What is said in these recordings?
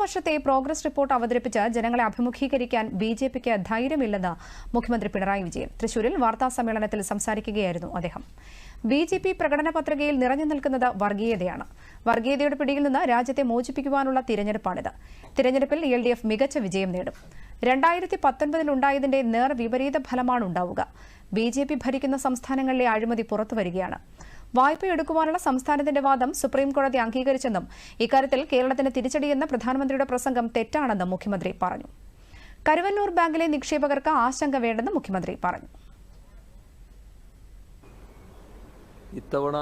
വർഷത്തെ progress report അവതരിപ്പിച്ച് ജനങ്ങളെ അഭിമുഖീകരിക്കാൻ ബി ജെ പിക്ക് ധൈര്യമില്ലെന്ന് മുഖ്യമന്ത്രി പിണറായി വിജയൻ. തൃശൂരിൽ വാർത്താസമ്മേളനത്തിൽ സംസാരിക്കുകയായിരുന്നു അദ്ദേഹം. ബി ജെ പി പ്രകടന പത്രികയിൽ നിറഞ്ഞു നിൽക്കുന്നത് വർഗീയതയാണ്. വർഗീയതയുടെ പിടിയിൽ നിന്ന് രാജ്യത്തെ മോചിപ്പിക്കുവാനുള്ള തിരഞ്ഞെടുപ്പാണിത്. തിരഞ്ഞെടുപ്പിൽ എൽ ഡി എഫ് മികച്ച വിജയം നേടും. രണ്ടായിരത്തി പത്തൊൻപതിലുണ്ടായതിന്റെ നേർ വിപരീത ഫലമാണ് ഉണ്ടാവുക. ബി ജെ പി ഭരിക്കുന്ന സംസ്ഥാനങ്ങളിലെ അഴിമതി പുറത്തുവരികയാണ് വായ്പ എടുക്കുവാനുള്ള സംസ്ഥാനത്തിന്റെ വാദം സുപ്രീംകോടതി അംഗീകരിച്ചെന്നും ഇക്കാര്യത്തിൽ കേരളത്തിന് തിരിച്ചടിയെന്ന പ്രധാനമന്ത്രിയുടെ പ്രസംഗം തെറ്റാണെന്നും മുഖ്യമന്ത്രി പറഞ്ഞു. കരുവന്നൂർ ബാങ്കിലെ നിക്ഷേപകർക്ക് ആശങ്ക വേണ്ടെന്ന് മുഖ്യമന്ത്രി പറഞ്ഞു. ഇത്തവണ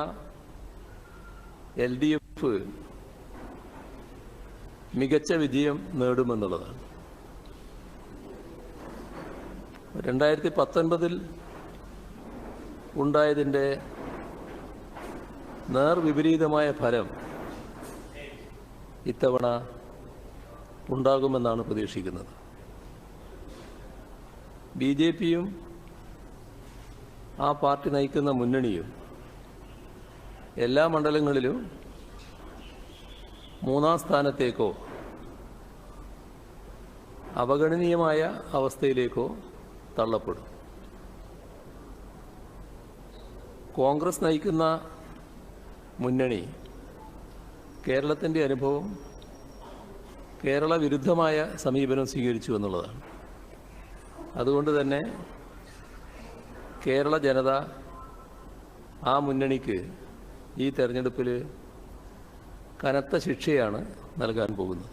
മികച്ച വിജയം നേടുമെന്നുള്ളതാണ്. രണ്ടായിരത്തി പത്തൊൻപതിൽ ഉണ്ടായതിന്റെ നേർവിപരീതമായ ഫലം ഇത്തവണ ഉണ്ടാകുമെന്നാണ് പ്രതീക്ഷിക്കുന്നത്. ബി ജെ പിയും ആ പാർട്ടി നയിക്കുന്ന മുന്നണിയും എല്ലാ മണ്ഡലങ്ങളിലും മൂന്നാം സ്ഥാനത്തേക്കോ അവഗണനീയമായ അവസ്ഥയിലേക്കോ തള്ളപ്പെടും. കോൺഗ്രസ് നയിക്കുന്ന മുന്നണി കേരളത്തിന്റെ അനുഭവം കേരള വിരുദ്ധമായ സമീപനം സ്വീകരിച്ചു എന്നുള്ളതാണ്. അതുകൊണ്ട് തന്നെ കേരള ജനത ആ മുന്നണിക്ക് ഈ തെരഞ്ഞെടുപ്പിൽ കനത്ത ശിക്ഷയാണ് നൽകാൻ പോകുന്നത്.